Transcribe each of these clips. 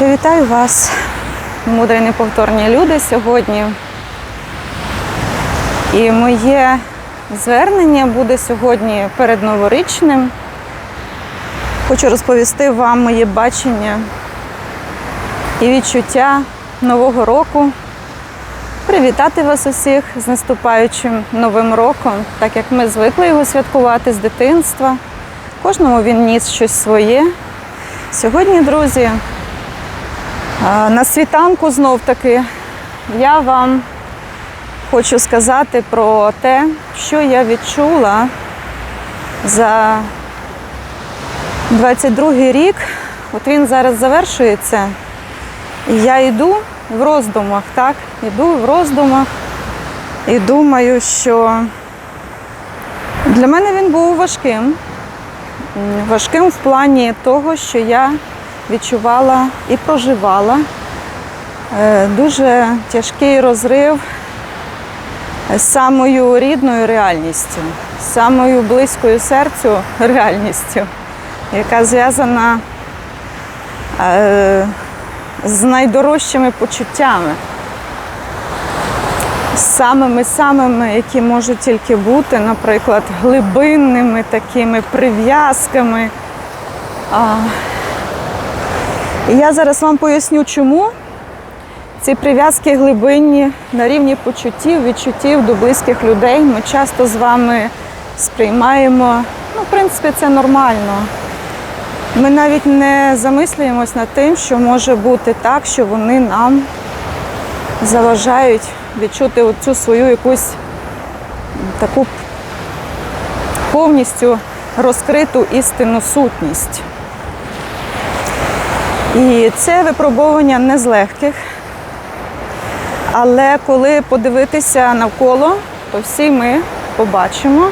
Я вітаю вас, мудрі неповторні люди сьогодні. І моє звернення буде сьогодні передноворічним. Хочу розповісти вам моє бачення і відчуття Нового року. Привітати вас усіх з наступаючим новим роком, так як ми звикли його святкувати з дитинства. Кожному він ніс щось своє. Сьогодні, друзі, на світанку знов таки я вам хочу сказати про те, що я відчула за 22-й рік. От він зараз завершується. І я йду в роздумах, так? Йду в роздумах і думаю, що для мене він був важким. Важким в плані того, що я відчувала і проживала е, дуже тяжкий розрив з самою рідною реальністю, з самою близькою серцю реальністю, яка зв'язана е, з найдорожчими почуттями, з самими самими, які можуть тільки бути, наприклад, глибинними такими прив'язками. І я зараз вам поясню, чому ці прив'язки глибинні на рівні почуттів, відчуттів до близьких людей. Ми часто з вами сприймаємо, ну, в принципі, це нормально. Ми навіть не замислюємось над тим, що може бути так, що вони нам заважають відчути цю свою якусь таку повністю розкриту істинну сутність. І це випробування не з легких. Але коли подивитися навколо, то всі ми побачимо,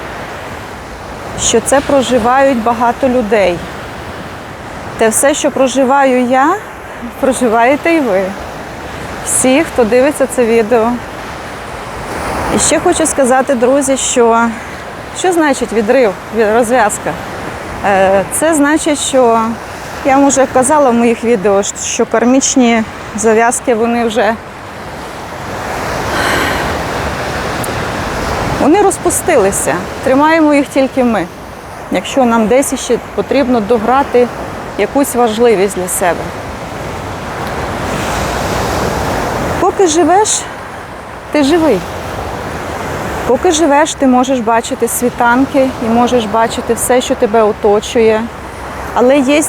що це проживають багато людей. Те все, що проживаю я, проживаєте і ви. Всі, хто дивиться це відео. І ще хочу сказати, друзі, що що значить відрив, розв'язка? Е, Це значить, що я вам вже казала в моїх відео, що кармічні зав'язки вони вже вони розпустилися. Тримаємо їх тільки ми. Якщо нам десь ще потрібно дограти якусь важливість для себе. Поки живеш, ти живий. Поки живеш, ти можеш бачити світанки і можеш бачити все, що тебе оточує. Але є,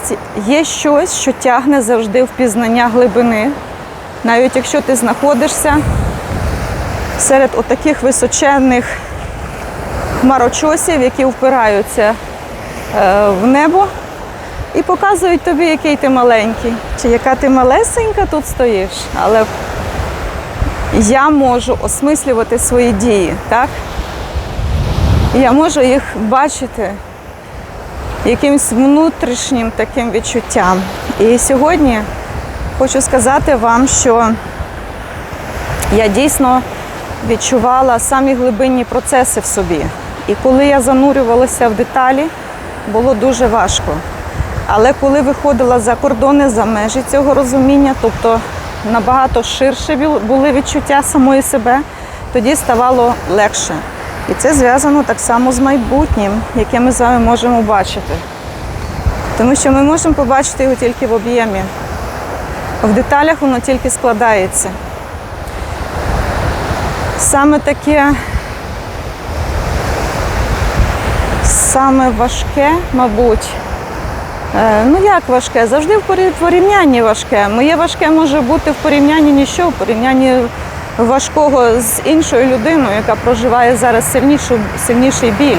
є щось, що тягне завжди в пізнання глибини. Навіть якщо ти знаходишся серед отаких височенних хмарочосів, які впираються е, в небо і показують тобі, який ти маленький, чи яка ти малесенька тут стоїш. Але я можу осмислювати свої дії, так? Я можу їх бачити якимось внутрішнім таким відчуттям. І сьогодні хочу сказати вам, що я дійсно відчувала самі глибинні процеси в собі. І коли я занурювалася в деталі, було дуже важко. Але коли виходила за кордони, за межі цього розуміння, тобто набагато ширше були відчуття самої себе, тоді ставало легше. І це зв'язано так само з майбутнім, яке ми з вами можемо бачити. Тому що ми можемо побачити його тільки в об'ємі. В деталях воно тільки складається. Саме таке, саме важке, мабуть. Е, Ну як важке? Завжди в порівнянні важке. Моє важке може бути в порівнянні ніщо, в порівнянні важкого з іншою людиною, яка проживає зараз сильнішу, сильніший біль.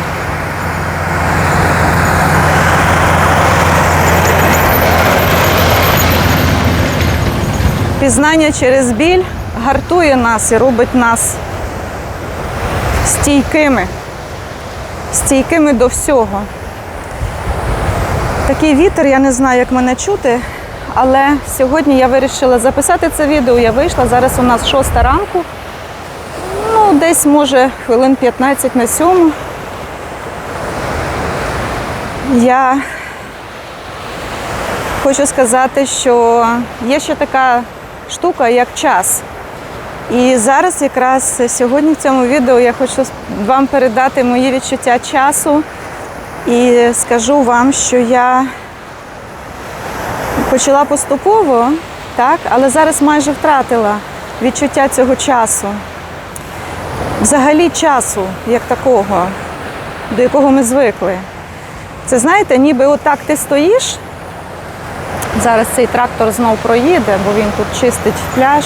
Пізнання через біль гартує нас і робить нас стійкими, стійкими до всього. Такий вітер, я не знаю, як мене чути, але сьогодні я вирішила записати це відео. Я вийшла. Зараз у нас 6 ранку. Ну, десь, може, хвилин 15 на сьому. Я хочу сказати, що є ще така штука, як час. І зараз якраз сьогодні в цьому відео я хочу вам передати мої відчуття часу і скажу вам, що я почала поступово, так, але зараз майже втратила відчуття цього часу. Взагалі часу як такого, до якого ми звикли. Це знаєте, ніби отак ти стоїш. Зараз цей трактор знов проїде, бо він тут чистить пляж,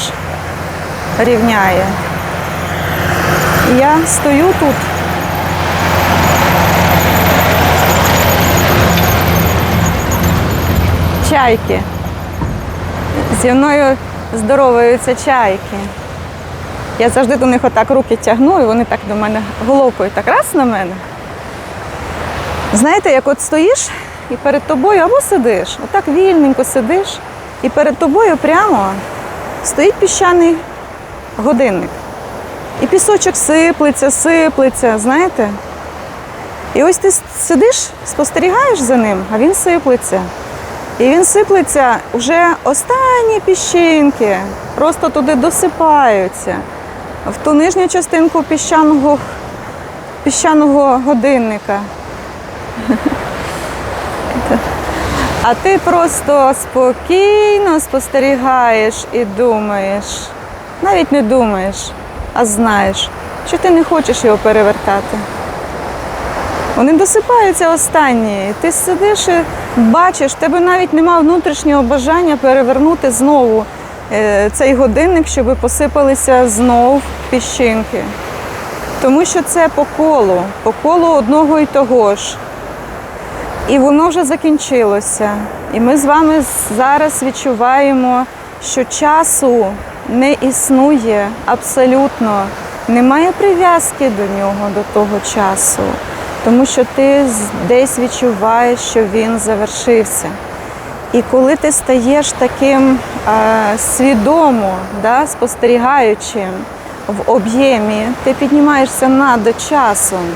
рівняє. І я стою тут. Чайки. Зі мною здороваються чайки. Я завжди до них отак руки тягну, і вони так до мене головкою так раз на мене. Знаєте, як от стоїш і перед тобою або сидиш, отак вільненько сидиш, і перед тобою прямо стоїть піщаний годинник. І пісочок сиплеться, сиплеться, знаєте? І ось ти сидиш, спостерігаєш за ним, а він сиплеться. І він сиплеться вже останні піщинки, просто туди досипаються, в ту нижню частинку піщаного, піщаного годинника. А ти просто спокійно спостерігаєш і думаєш, навіть не думаєш, а знаєш, що ти не хочеш його перевертати. Вони досипаються останні. І Ти сидиш і бачиш, тебе навіть немає внутрішнього бажання перевернути знову е, цей годинник, щоб посипалися знову піщинки. Тому що це по колу, по колу одного і того ж. І воно вже закінчилося. І ми з вами зараз відчуваємо, що часу не існує абсолютно. Немає прив'язки до нього, до того часу. Тому що ти десь відчуваєш, що він завершився. І коли ти стаєш таким е, свідомо, да, спостерігаючим в об'ємі, ти піднімаєшся над часом.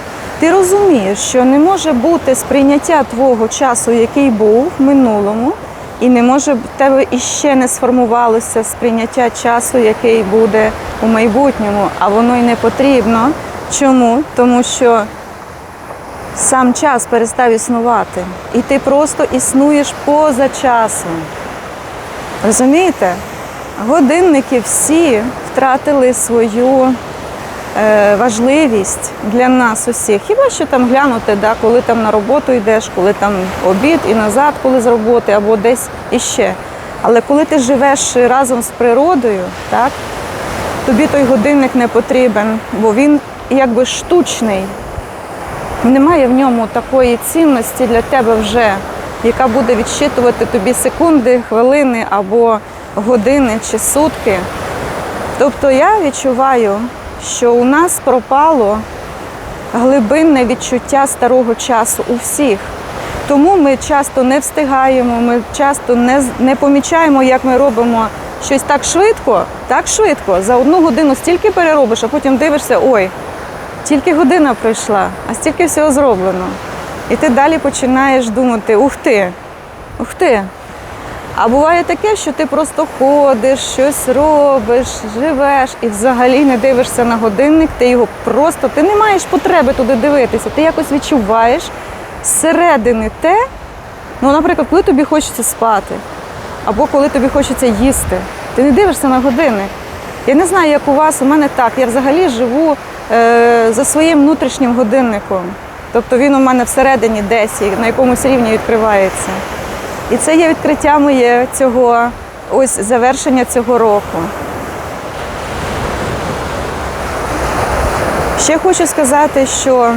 Ти розумієш, що не може бути сприйняття твого часу, який був в минулому, і не може в тебе іще не сформувалося сприйняття часу, який буде у майбутньому, а воно й не потрібно. Чому? Тому що сам час перестав існувати, і ти просто існуєш поза часом. Розумієте? Годинники всі втратили свою е, важливість для нас усіх. Хіба що там глянути, да, коли там на роботу йдеш, коли там обід і назад, коли з роботи, або десь іще. Але коли ти живеш разом з природою, так, тобі той годинник не потрібен, бо він якби штучний. Немає в ньому такої цінності для тебе вже, яка буде відщитувати тобі секунди, хвилини або години чи сутки. Тобто я відчуваю, що у нас пропало глибинне відчуття старого часу у всіх. Тому ми часто не встигаємо, ми часто не, не помічаємо, як ми робимо щось так швидко, так швидко. За одну годину стільки переробиш, а потім дивишся, ой, тільки година пройшла, а стільки всього зроблено. І ти далі починаєш думати, ух ти, ух ти. А буває таке, що ти просто ходиш, щось робиш, живеш і взагалі не дивишся на годинник, ти його просто, ти не маєш потреби туди дивитися, ти якось відчуваєш зсередини те, ну, наприклад, коли тобі хочеться спати, або коли тобі хочеться їсти, ти не дивишся на годинник. Я не знаю, як у вас, у мене так. Я взагалі живу е, за своїм внутрішнім годинником. Тобто він у мене всередині десь, на якомусь рівні відкривається. І це є відкриття моє цього, ось завершення цього року. Ще хочу сказати, що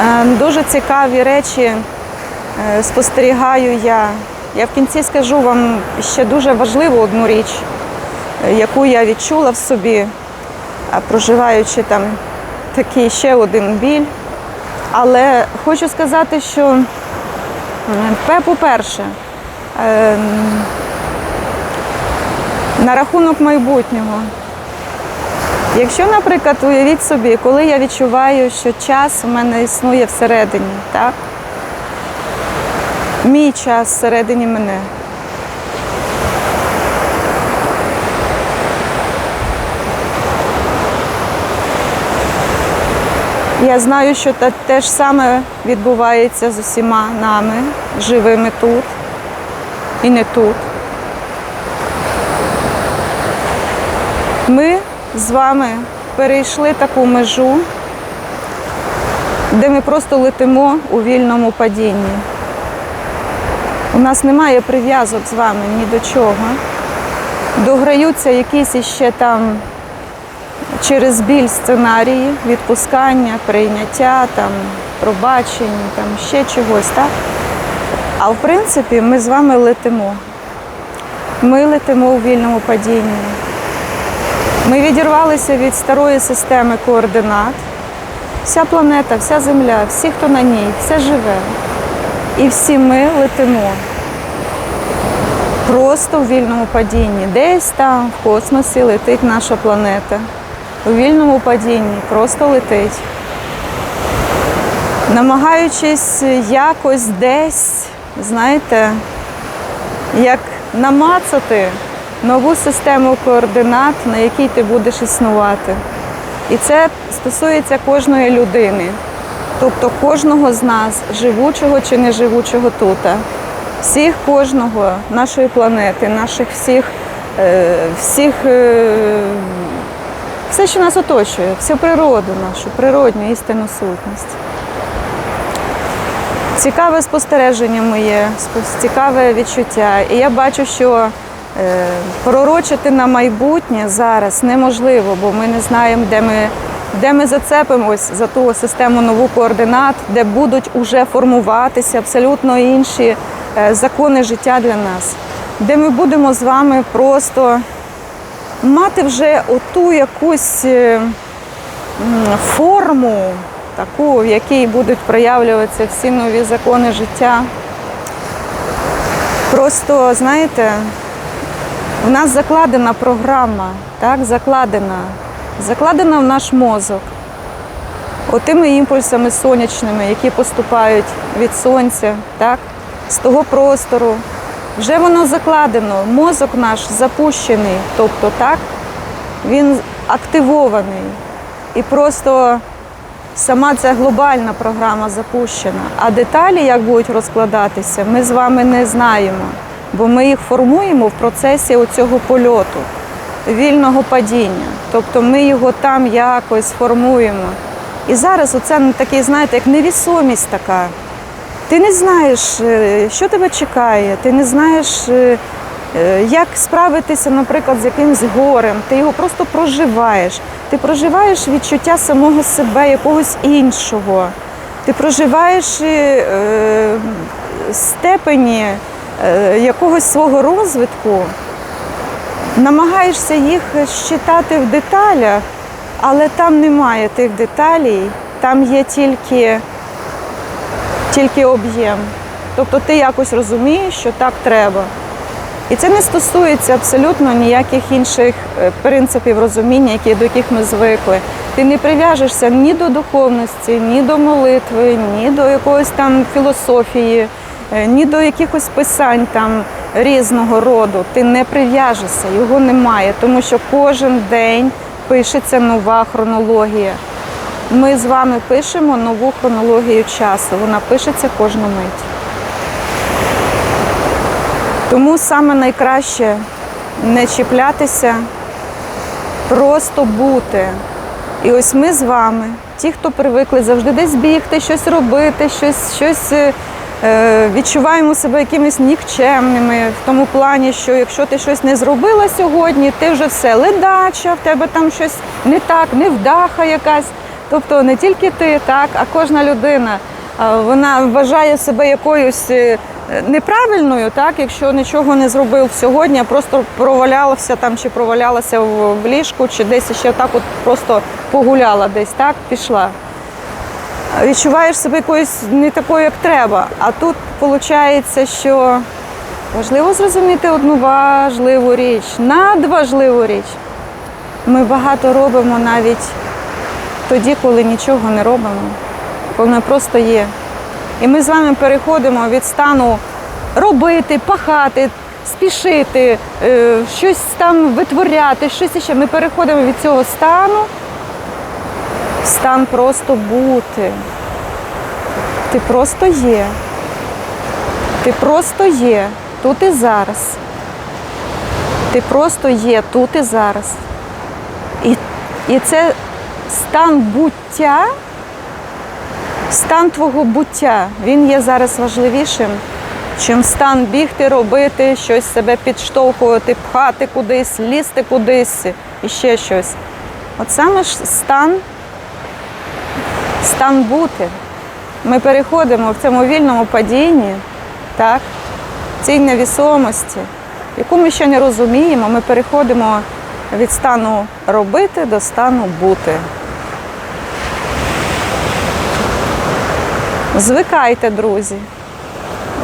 е, дуже цікаві речі е, спостерігаю я. Я в кінці скажу вам ще дуже важливу одну річ, яку я відчула в собі, проживаючи там такий ще один біль. Але хочу сказати, що по-перше, ем, на рахунок майбутнього. Якщо, наприклад, уявіть собі, коли я відчуваю, що час у мене існує всередині, так? Мій час всередині мене. Я знаю, що те, те ж саме відбувається з усіма нами, живими тут і не тут. Ми з вами перейшли таку межу, де ми просто летимо у вільному падінні. У нас немає прив'язок з вами ні до чого. Дограються якісь іще там через біль сценарії, відпускання, прийняття, там, пробачення, там ще чогось, так? А в принципі, ми з вами летимо. Ми летимо у вільному падінні. Ми відірвалися від старої системи координат. Вся планета, вся Земля, всі, хто на ній, все живе. І всі ми летимо. Просто в вільному падінні. Десь там в космосі летить наша планета. У вільному падінні просто летить. Намагаючись якось десь, знаєте, як намацати нову систему координат, на якій ти будеш існувати. І це стосується кожної людини, тобто кожного з нас, живучого чи не живучого тут. Всіх кожного нашої планети, наших всіх, е, всіх, е, все, що нас оточує, всю природу нашу, природню істинну сутність. Цікаве спостереження моє, цікаве відчуття. І я бачу, що е, пророчити на майбутнє зараз неможливо, бо ми не знаємо, де ми, де ми зацепимось за ту систему нову координат, де будуть уже формуватися абсолютно інші е, закони життя для нас, де ми будемо з вами просто мати вже оту якусь е, форму, таку, в якій будуть проявлюватися всі нові закони життя. Просто, знаєте, в нас закладена програма, так, закладена, закладена в наш мозок. Отими імпульсами сонячними, які поступають від сонця, так, з того простору. Вже воно закладено, мозок наш запущений, тобто так, він активований. І просто сама ця глобальна програма запущена. А деталі, як будуть розкладатися, ми з вами не знаємо, бо ми їх формуємо в процесі оцього польоту, вільного падіння. Тобто ми його там якось формуємо. І зараз оце ну, такий, знаєте, як невісомість така. Ти не знаєш, е, що тебе чекає, ти не знаєш, е, е, як справитися, наприклад, з якимось горем. Ти його просто проживаєш. Ти проживаєш відчуття самого себе, якогось іншого. Ти проживаєш степені якогось свого розвитку, намагаєшся їх щитати в деталях, але там немає тих деталей, там є тільки тільки об'єм. Тобто ти якось розумієш, що так треба. І це не стосується абсолютно ніяких інших е, принципів розуміння, які, до яких ми звикли. Ти не прив'яжешся ні до духовності, ні до молитви, ні до якоїсь там філософії, е, ні до якихось писань там різного роду. Ти не прив'яжешся, його немає, тому що кожен день пишеться нова хронологія. Ми з вами пишемо нову хронологію часу. Вона пишеться кожну мить. Тому саме найкраще не чіплятися, просто бути. І ось ми з вами, ті, хто привикли завжди десь бігти, щось робити, щось, щось е, е, відчуваємо себе якимись нікчемними в тому плані, що якщо ти щось не зробила сьогодні, ти вже все ледача, в тебе там щось не так, невдаха якась. Тобто не тільки ти, так, а кожна людина. Вона вважає себе якоюсь е, неправильною, так, якщо нічого не зробив сьогодні, а просто провалявся там чи провалялася в ліжку, чи десь ще так от просто погуляла десь, так, пішла. Відчуваєш себе якоюсь не такою, як треба. А тут виходить, що важливо зрозуміти одну важливу річ, надважливу річ. Ми багато робимо навіть тоді, коли нічого не робимо, коли просто є. І ми з вами переходимо від стану робити, пахати, спішити, е, щось там витворяти, щось іще. Ми переходимо від цього стану в стан просто бути. Ти просто є. Ти просто є тут і зараз. Ти просто є тут і зараз. І, і це стан буття, стан твого буття, він є зараз важливішим, чим стан бігти, робити, щось себе підштовхувати, пхати кудись, лізти кудись і ще щось. От саме ж стан, стан бути. Ми переходимо в цьому вільному падінні, так, цій невісомості, яку ми ще не розуміємо, ми переходимо від стану робити до стану бути. Звикайте, друзі.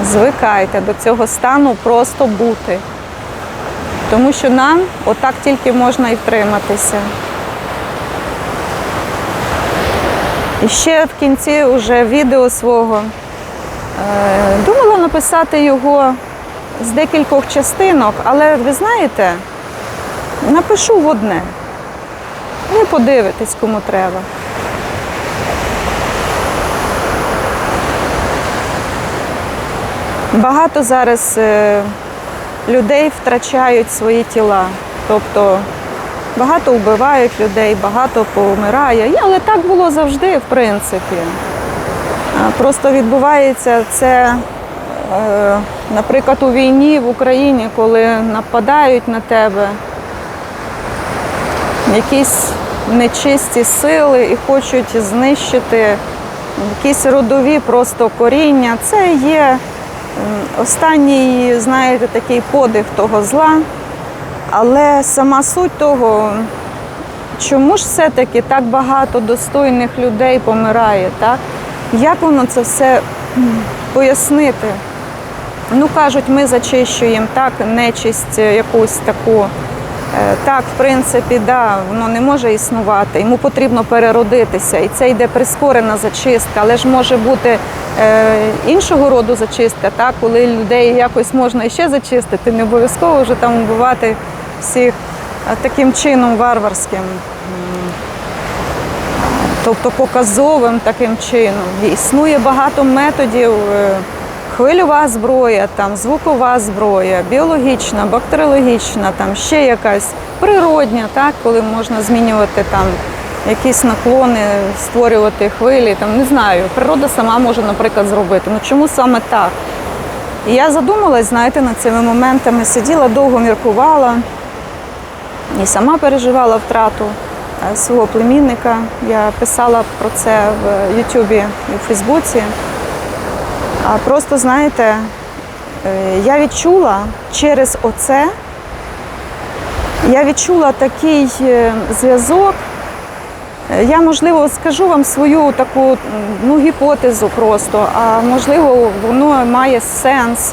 Звикайте до цього стану просто бути. Тому що нам отак тільки можна і втриматися. І ще в кінці уже відео свого е, думала написати його з декількох частинок, але ви знаєте, напишу в одне. Ви подивитесь, кому треба. Багато зараз е, людей втрачають свої тіла. Тобто багато вбивають людей, багато помирає. Але так було завжди, в принципі. Просто відбувається це, е, наприклад, у війні в Україні, коли нападають на тебе якісь нечисті сили і хочуть знищити якісь родові просто коріння. Це є останній, знаєте, такий подих того зла. Але сама суть того, чому ж все-таки так багато достойних людей помирає, так? Як воно це все пояснити? Ну, кажуть, ми зачищуємо так, нечисть е, якусь таку. Е, Так, в принципі, да, воно не може існувати, йому потрібно переродитися, і це йде прискорена зачистка, але ж може бути е, іншого роду зачистка, так, коли людей якось можна іще зачистити, не обов'язково вже там вбивати всіх е, таким чином варварським, тобто показовим таким чином. Існує багато методів. Хвильова зброя, там звукова зброя, біологічна, бактеріологічна, там ще якась природня, так, коли можна змінювати там якісь наклони, створювати хвилі. Там не знаю, природа сама може, наприклад, зробити. Ну чому саме так? І я задумалась, знаєте, над цими моментами, сиділа довго міркувала і сама переживала втрату е, свого племінника. Я писала про це в Ютубі і в Фейсбуці. А просто знаєте, е, я відчула через оце, я відчула такий е, зв'язок. Е, Я, можливо, скажу вам свою таку ну, гіпотезу просто, а можливо, воно має сенс.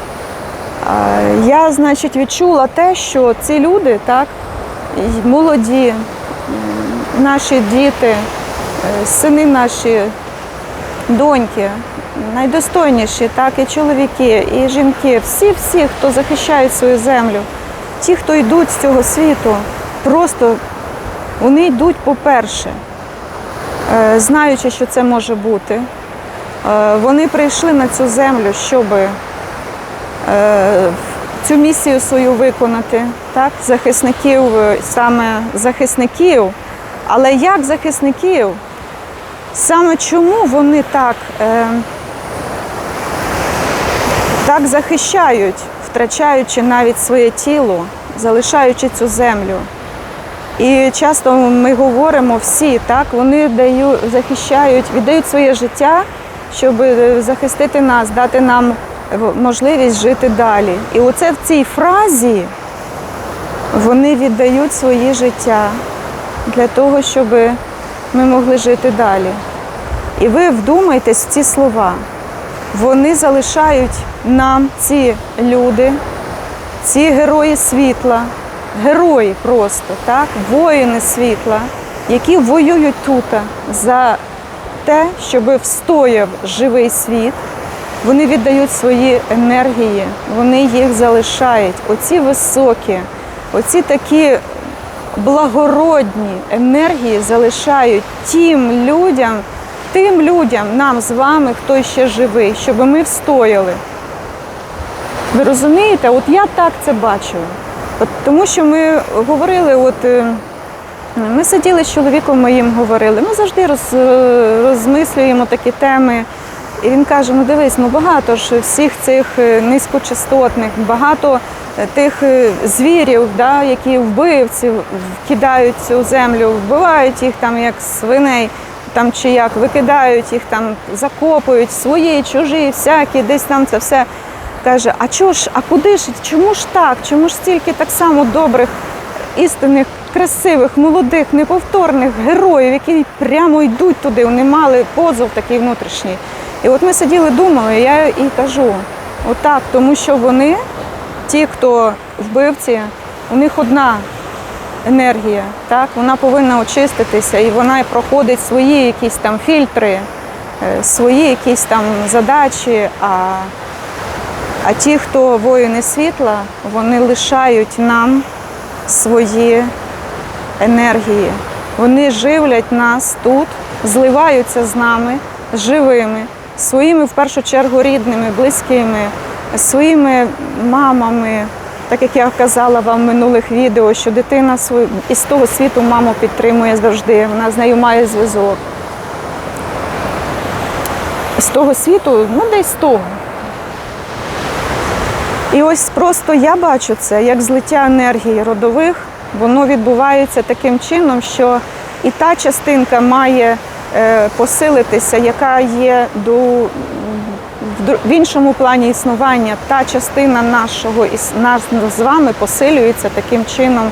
Я, значить, відчула те, що ці люди, так, молоді, наші діти, сини наші, доньки, найдостойніші, так, і чоловіки, і жінки, всі-всі, хто захищають свою землю, ті, хто йдуть з цього світу, просто вони йдуть по-перше, е, знаючи, що це може бути. Е, Вони прийшли на цю землю, щоб цю місію свою виконати, так, захисників, е, саме захисників. Але як захисників? Саме чому вони так, е, так захищають, втрачаючи навіть своє тіло, залишаючи цю землю? І часто ми говоримо всі, так, вони дають, захищають, віддають своє життя, щоб е, захистити нас, дати нам можливість жити далі. І оце в цій фразі вони віддають своє життя для того, щоб ми могли жити далі. І ви вдумайтесь в ці слова. Вони залишають нам ці люди, ці герої світла, герої просто, так, воїни світла, які воюють тут за те, щоб встояв живий світ, Вони віддають свої енергії, вони їх залишають. Оці високі, оці такі благородні енергії залишають тим людям, тим людям, нам з вами, хто ще живий, щоб ми встояли. Ви розумієте, от я так це бачу. От, тому що ми говорили, от е, ми сиділи з чоловіком моїм говорили, ми завжди роз, е, розмислюємо такі теми. І він каже: ну дивись, ну багато ж всіх цих е, низькочастотних, багато тих звірів, да, які вбивці кидають цю землю, вбивають їх там як свиней, там чи як, викидають їх там, закопують свої, чужі, всякі, десь там це все. Каже, а чого ж, а куди ж, чому ж так? Чому ж стільки так само добрих, істинних, красивих, молодих, неповторних героїв, які прямо йдуть туди, вони мали позов такий внутрішній. І от ми сиділи, думали, я і кажу, отак, тому що вони, ті, хто вбивці, у них одна енергія, так? вона повинна очиститися і вона проходить свої якісь там фільтри, е, свої якісь там задачі. А а ті, хто воїни світла, вони лишають нам свої енергії. Вони живлять нас тут, зливаються з нами живими, своїми в першу чергу рідними, близькими, своїми мамами. Так як я казала вам в минулих відео, що дитина свою із того світу маму підтримує завжди, вона з нею має зв'язок. З того світу, ну десь з того. І ось просто я бачу це як злиття енергії родових, воно відбувається таким чином, що і та частинка має е, посилитися, яка є до, в іншому плані існування. Та частина нашого нас з вами посилюється таким чином,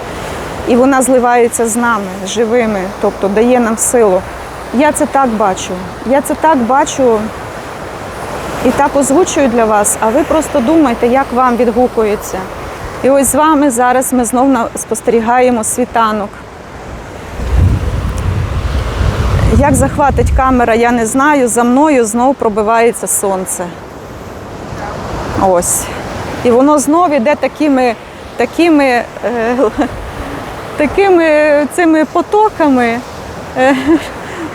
і вона зливається з нами живими, тобто дає нам силу. Я це так бачу. Я це так бачу і так озвучую для вас, а ви просто думайте, як вам відгукується. І ось з вами зараз ми знов на- спостерігаємо світанок. Як захватить камера, я не знаю. За мною знов пробивається сонце. Ось. І воно знов іде такими, такими, е, такими цими потоками. Е,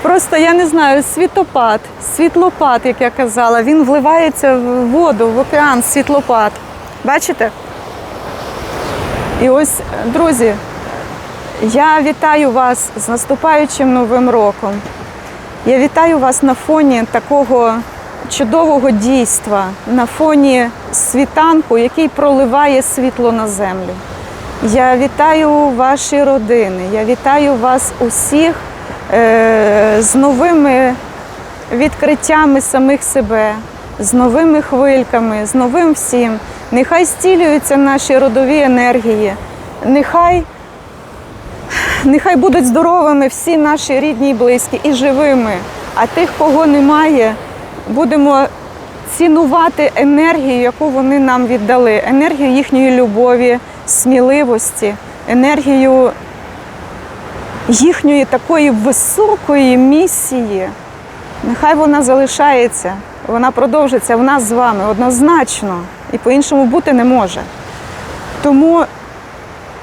Просто я не знаю, світопад, світлопад, як я казала, він вливається в воду, в океан, світлопад. Бачите? І ось, друзі, я вітаю вас з наступаючим новим роком. Я вітаю вас на фоні такого чудового дійства, на фоні світанку, який проливає світло на землю. Я вітаю ваші родини, я вітаю вас усіх е, з новими відкриттями самих себе, з новими хвильками, з новим всім. Нехай стілюються наші родові енергії, нехай Нехай будуть здоровими всі наші рідні і близькі і живими. А тих, кого немає, будемо цінувати енергію, яку вони нам віддали, енергію їхньої любові, сміливості, енергію їхньої такої високої місії. Нехай вона залишається, вона продовжиться в нас з вами однозначно і по-іншому бути не може. Тому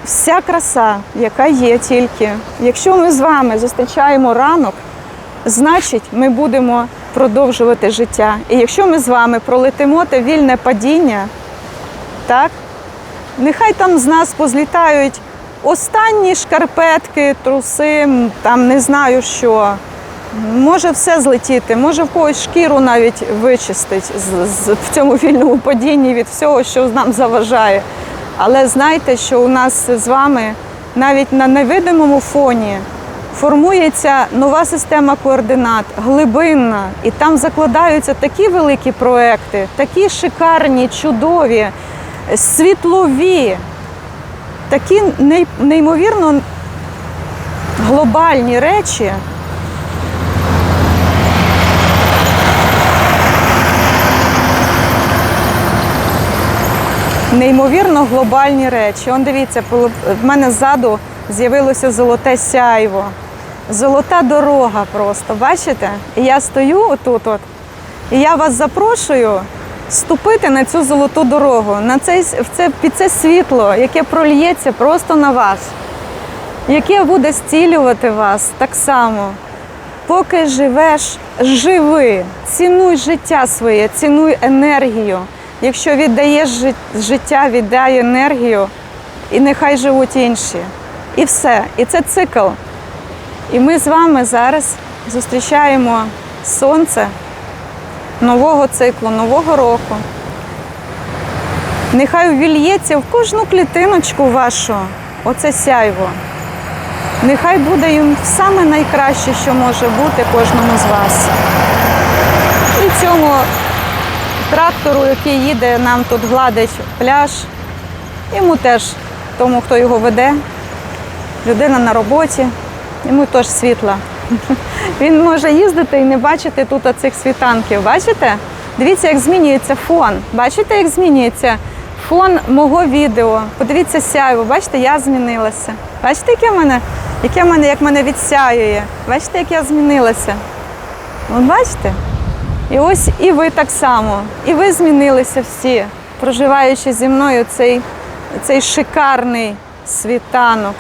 вся краса, яка є тільки, якщо ми з вами зустрічаємо ранок, значить ми будемо продовжувати життя. І якщо ми з вами пролетимо те вільне падіння, так, нехай там з нас позлітають останні шкарпетки, труси, там не знаю що. Може все злетіти, може в когось шкіру навіть вичистить в цьому вільному падінні від всього, що нам заважає. Але знайте, що у нас з вами навіть на невидимому фоні формується нова система координат, глибинна, і там закладаються такі великі проекти, такі шикарні, чудові, світлові, такі неймовірно глобальні речі. Неймовірно глобальні речі. Он дивіться, в мене ззаду з'явилося золоте сяйво. Золота дорога просто, бачите? І я стою отут, от, і я вас запрошую ступити на цю золоту дорогу, на цей, в це, під це світло, яке прольється просто на вас, яке буде зцілювати вас так само. Поки живеш, живи, цінуй життя своє, цінуй енергію. Якщо віддаєш життя, віддай енергію, і нехай живуть інші. І все. І це цикл. І ми з вами зараз зустрічаємо сонце нового циклу, нового року. Нехай увільється в кожну клітиночку вашу оце сяйво. Нехай буде їм саме найкраще, що може бути кожному з вас. І цьому трактору, який їде, нам тут гладить пляж, йому теж, тому, хто його веде, людина на роботі, йому теж світла. Він може їздити і не бачити тут оцих світанків. Бачите? Дивіться, як змінюється фон. Бачите, як змінюється фон мого відео. Подивіться сяйво. Бачите, я змінилася. Бачите, яке мене, яке мене, як мене відсяює. Бачите, як я змінилася. От бачите? І ось і ви так само. І ви змінилися всі, проживаючи зі мною цей, цей шикарний світанок.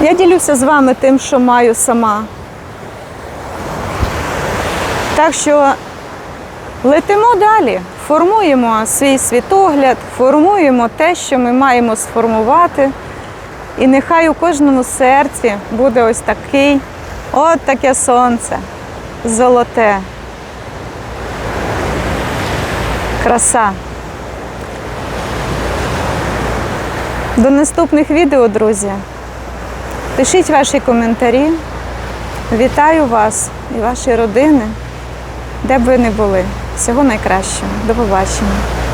Я ділюся з вами тим, що маю сама. Так що летимо далі, формуємо свій світогляд, формуємо те, що ми маємо сформувати. І нехай у кожному серці буде ось такий, от таке сонце, золоте. Краса. До наступних відео, друзі. Пишіть ваші коментарі. Вітаю вас і ваші родини, де б ви не були. Всього найкращого. До побачення.